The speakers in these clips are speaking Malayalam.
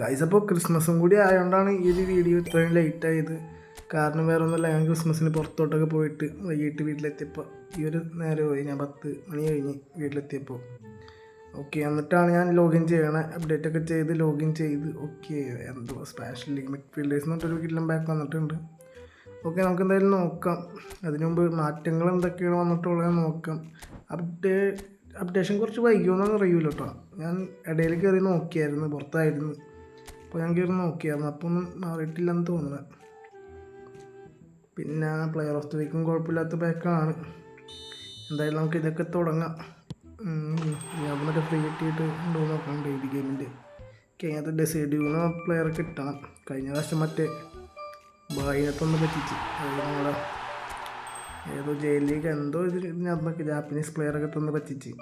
ഗൈസ് അപ്പോൾ ക്രിസ്മസും കൂടി ആയതുകൊണ്ടാണ് ഈ ഒരു വീഡിയോ ഇത്രയും ലേറ്റ് ആയത്. കാരണം വേറെ ഒന്നുമില്ല ഞാൻ ക്രിസ്മസിന് പുറത്തോട്ടൊക്കെ പോയിട്ട് വൈകിട്ട് വീട്ടിലെത്തിയപ്പോൾ ഈ ഒരു നേരം പോയി ഞാൻ പത്ത് മണി കഴിഞ്ഞ് വീട്ടിലെത്തിയപ്പോൾ ഓക്കെ എന്നിട്ടാണ് ഞാൻ ലോഗിൻ ചെയ്യണേ. അപ്ഡേറ്റ് ഒക്കെ ചെയ്ത് ലോഗിൻ ചെയ്ത് ഓക്കെ എന്തോ സ്പെഷ്യൽ ലിമിറ്റ് ഫീൽഡേഴ്സ് എന്ന് പറഞ്ഞൊരു കില്ലം ബാക്ക് വന്നിട്ടുണ്ട്. ഓക്കെ നമുക്ക് എന്തായാലും നോക്കാം. അതിനു മുമ്പ് മാറ്റങ്ങൾ എന്തൊക്കെയാണ് വന്നിട്ടുള്ളത് നോക്കാം. അപ്ഡേ അപ്ഡേഷൻ കുറച്ച് വൈകിയോന്നൊന്നും അറിയില്ല കേട്ടോ ഞാൻ ഇടയിൽ കയറി നോക്കിയായിരുന്നു പുറത്തായിരുന്നു. അപ്പോൾ ഞാൻ കയറി നോക്കിയായിരുന്നു. അപ്പോൾ ഒന്നും മാറിയിട്ടില്ലെന്ന് തോന്നുന്നത് പിന്നെ പ്ലെയർ ഓഫ് ദി വീക്കും കുഴപ്പമില്ലാത്ത ബാക്കാണ് എന്തായാലും നമുക്ക് ഇതൊക്കെ തുടങ്ങാം. മറ്റേ ഫ്രീ കിട്ടിയിട്ട് ഉണ്ടോ നോക്കണം. ഡെയിലി ഗെയിമിന്റെ കഴിഞ്ഞാൽ ഡിസൈഡ് ചെയ്യുന്ന പ്ലെയർ കിട്ടണം. കഴിഞ്ഞ പ്രാവശ്യം മറ്റേ ബായിനത്തൊന്ന് പറ്റിച്ച്. അതായത് നമ്മളെ ഏതോ ജയിലിലേക്ക് എന്തോ ഇത് ഇതിനകത്തൊക്കെ ജാപ്പനീസ് പ്ലെയറൊക്കെ തന്ന് പറ്റിച്ച്.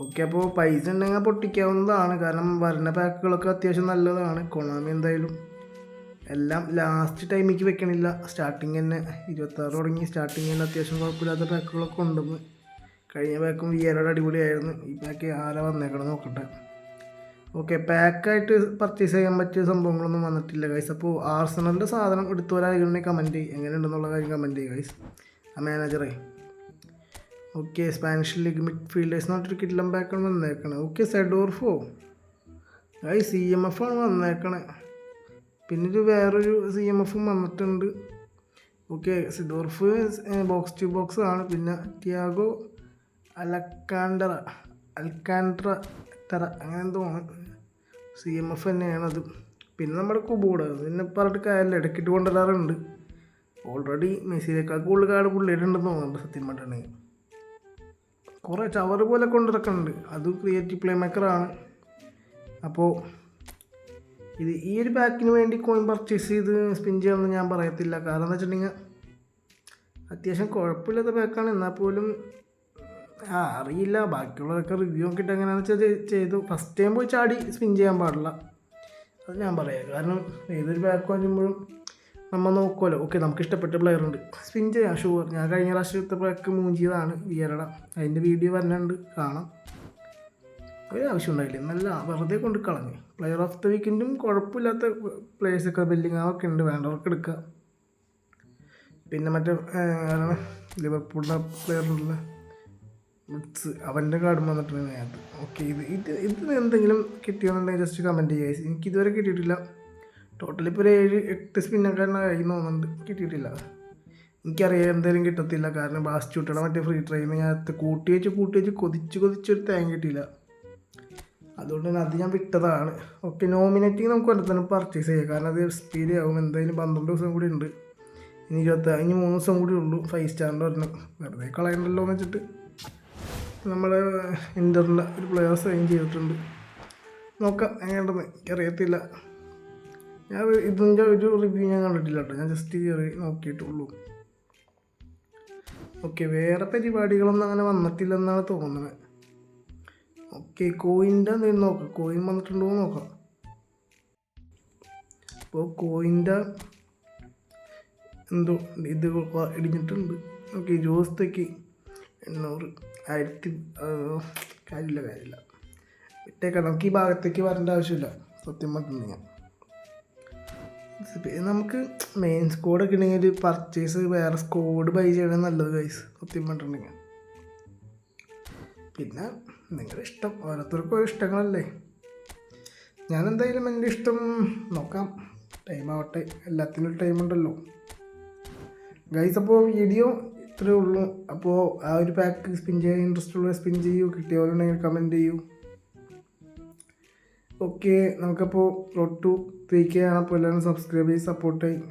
ഓക്കെ അപ്പോൾ പൈസ ഉണ്ടെങ്കിൽ പൊട്ടിക്കാവുന്നതാണ്. കാരണം വരുന്ന പാക്കുകളൊക്കെ അത്യാവശ്യം നല്ലതാണ്. കൊണാമി എന്തായാലും എല്ലാം ലാസ്റ്റ് ടൈമിലേക്ക് വെക്കണില്ല. സ്റ്റാർട്ടിങ് തന്നെ ഇരുപത്താറ് തുടങ്ങി. സ്റ്റാർട്ടിങ് തന്നെ അത്യാവശ്യം കുഴപ്പമില്ലാത്ത പാക്കുകളൊക്കെ ഉണ്ടെന്ന്. കഴിഞ്ഞ പാക്കും ഈ വിയറയുടെ അടിപൊളിയായിരുന്നു. ഈ പാക്ക് ആരാ വന്നേക്കണം നോക്കട്ടെ. ഓക്കെ പാക്കായിട്ട് പർച്ചേസ് ചെയ്യാൻ പറ്റിയ സംഭവങ്ങളൊന്നും വന്നിട്ടില്ല ഗൈസ് അപ്പോൾ ആർസണലിന്റെ സാധനം എടുത്തു വരാൻ കമന്റ് ചെയ്യും. എങ്ങനെയുണ്ടെന്നുള്ള കാര്യം കമന്റ് ചെയ്യുക ഗൈസ് ആ മാനേജറെ okay Spanish league midfielders പറഞ്ഞിട്ടൊരു കിഡ്ലം ബാക്കാണ് വന്നേക്കണേ ഓക്കെ സെഡോർഫോ അത് സി എം എഫ് ആണ് വന്നേക്കണേ പിന്നെ ഒരു വേറൊരു സി എം എഫും വന്നിട്ടുണ്ട്. Okay Seedorf box to box ആണ്. പിന്നെ ടിയാഗോ അലക്കാൻഡറ അൽക്കാൻഡ്ര തറ അങ്ങനെ എന്തോ സി എം എഫ് തന്നെയാണ് അത്. പിന്നെ നമ്മുടെ കുബൂട പിന്നെ പറഞ്ഞിട്ട് കാര്യമില്ല. ഇടയ്ക്കിട്ട് കൊണ്ടുവരാറുണ്ട്. ഓൾറെഡി മെസ്സിയിലേക്കാൾ കൂടുതൽ കാർഡ് പുള്ളിയിട്ടുണ്ടെന്ന് തോന്നുന്നുണ്ട് സത്യം പറഞ്ഞിട്ടുണ്ടെങ്കിൽ. കുറേ ടവർ പോലെ കൊണ്ടിറക്കുന്നുണ്ട് അത് ക്രിയേറ്റീവ് പ്ലേ മേക്കറാണ് അപ്പോൾ ഇത് ഈ ഒരു ബാക്കിന് വേണ്ടി കോയിൻ പർച്ചേസ് ചെയ്ത് സ്പിൻ ചെയ്യാമെന്ന് ഞാൻ പറയത്തില്ല. കാരണം എന്ന് വെച്ചിട്ടുണ്ടെങ്കിൽ അത്യാവശ്യം കുഴപ്പമില്ലാത്ത ബാക്കാണ് എന്നാൽ പോലും ആ അറിയില്ല. ബാക്കിയുള്ളതൊക്കെ റിവ്യൂ നോക്കിയിട്ട് എങ്ങനെയാണെന്ന് വെച്ചാൽ ചെയ്- ചെയ്തു. ഫസ്റ്റ് ടൈം പോയി ചാടി സ്പിൻ ചെയ്യാൻ പാടില്ല. അത് ഞാൻ പറയാം. കാരണം ഏതൊരു ബാക്ക് വരുമ്പോഴും നമ്മൾ നോക്കുമല്ലോ ഓക്കെ നമുക്ക് ഇഷ്ടപ്പെട്ട പ്ലെയർ ഉണ്ട്. സ്പിൻ ചെയ്യാം ഷുവർ ഞാൻ കഴിഞ്ഞ പ്രാവശ്യത്തെ ബാക്ക് മൂഞ്ചിയതാണ് വിയറട അതിന്റെ വീഡിയോ വരുന്നുണ്ട് കാണാം. ഒരു ആവശ്യം ഉണ്ടായില്ല. നല്ല വെറുതെ കൊണ്ട് കളഞ്ഞു. പ്ലെയർ ഓഫ് ദ വീക്കിന്റും കുഴപ്പമില്ലാത്ത പ്ലേയേഴ്സൊക്കെ ഒക്കെ ഉണ്ട് വേണ്ടവർക്ക് എടുക്കുക പിന്നെ മറ്റേ ലിവർപൂളിന്റെ ഉണ്ടല്ലോ. വുഡ്സ് അവന്റെ കാർഡ് വന്നിട്ടുണ്ട് അതിനകത്ത് ഓക്കെ ഇത് ഇത് ഇത് എന്തെങ്കിലും കിട്ടിയെന്നുണ്ടെങ്കിൽ ജസ്റ്റ് കമന്റ് ചെയ്യുക എനിക്കിതുവരെ കിട്ടിയിട്ടില്ല. ടോട്ടൽ ഇപ്പോൾ ഒരു ഏഴ് എട്ട് സ്പിന്നൊക്കെ ആയി തോന്നുന്നുണ്ട്. കിട്ടിയിട്ടില്ല. എനിക്കറിയാം എന്തായാലും കിട്ടത്തില്ല. കാരണം ബാസ്റ്റുട്ടിയുടെ മറ്റേ ഫ്രീ ട്രെയിൻ ഞാൻ കൂട്ടി വെച്ച് കൂട്ടി വെച്ച് കൊതിച്ച് കൊതിച്ചൊരു തേങ്ങ കിട്ടിയില്ല. അതുകൊണ്ട് തന്നെ അത് ഞാൻ വിട്ടതാണ്. ഓക്കെ നോമിനേറ്റിങ് നമുക്ക് വല്ല തന്നെ പർച്ചേസ് ചെയ്യാം. കാരണം അത് സ്പീഡ് ആവും. എന്തായാലും പന്ത്രണ്ട് ദിവസം കൂടി ഉണ്ട്. ഇനി ഇരുപത്തി ഇനി മൂന്ന് ദിവസം കൂടി ഉള്ളൂ. ഫൈവ് സ്റ്റാറിന്റെ ഒരെണ്ണം. വെറുതെ കളയണ്ടല്ലോ എന്ന് വെച്ചിട്ട്. നമ്മൾ ഇന്ററിന്റെ ഒരു പ്ലെയർ സൈൻ ചെയ്തിട്ടുണ്ട്. നോക്കാം എങ്ങനെയുണ്ടെന്ന്. എനിക്കറിയത്തില്ല. ഞാൻ ഇതിന്റെ ഒരു റിവ്യൂ ഞാൻ കണ്ടിട്ടില്ല കേട്ടോ. ഞാൻ ജസ്റ്റ് കയറി നോക്കിയിട്ടുള്ളൂ. ഓക്കെ വേറെ പരിപാടികളൊന്നും അങ്ങനെ വന്നിട്ടില്ലെന്നാണ് തോന്നുന്നത്. ഓക്കെ കോയിന്റെ എന്തെങ്കിലും നോക്കാം. കോയിൻ വന്നിട്ടുണ്ടോ നോക്കാം. അപ്പോൾ കോയിന്റെ എന്തോ ഇത് ഇടിഞ്ഞിട്ടുണ്ട്. ഓക്കെ ഇരുപത്തേക്ക് എണ്ണൂറ്. ആയിരത്തി കാര്യമില്ല കാര്യമില്ല. വിട്ടേക്കാം നമുക്ക് ഈ ഭാഗത്തേക്ക് വരേണ്ട ആവശ്യമില്ല. സത്യം പറഞ്ഞിട്ടുണ്ടെങ്കിൽ. നമുക്ക് മെയിൻ സ്കോഡൊക്കെ ഉണ്ടെങ്കിൽ പർച്ചേസ് വേറെ സ്കോഡ് ബൈ ചെയ്യണത് നല്ലത് ഗൈസ് സത്യം പറഞ്ഞിട്ടുണ്ടെങ്കിൽ. പിന്നെ നിങ്ങളുടെ ഇഷ്ടം. ഓരോരുത്തർക്കും ഓരോ ഇഷ്ടങ്ങളല്ലേ? ഞാൻ എന്തായാലും എന്റെ ഇഷ്ടം നോക്കാം. ടൈം ആവട്ടെ. എല്ലാത്തിനും ടൈം ഉണ്ടല്ലോ. ഗൈസ് അപ്പോൾ വീഡിയോ ഇത്രയേ ഉള്ളൂ. അപ്പോൾ ആ ഒരു പാക്ക് സ്പിൻ ചെയ്യാൻ ഇൻട്രസ്റ്റ് ഉള്ള സ്പിൻ ചെയ്യൂ. കിട്ടിയവരുണ്ടെങ്കിൽ കമന്റ് ചെയ്യൂ. ഓക്കെ നമുക്കപ്പോൾ റോഡ് ടു ത്രീ കെ ആണ്. അപ്പോൾ എല്ലാവരും സബ്സ്ക്രൈബ് ചെയ്ത് സപ്പോർട്ട് ചെയ്യും.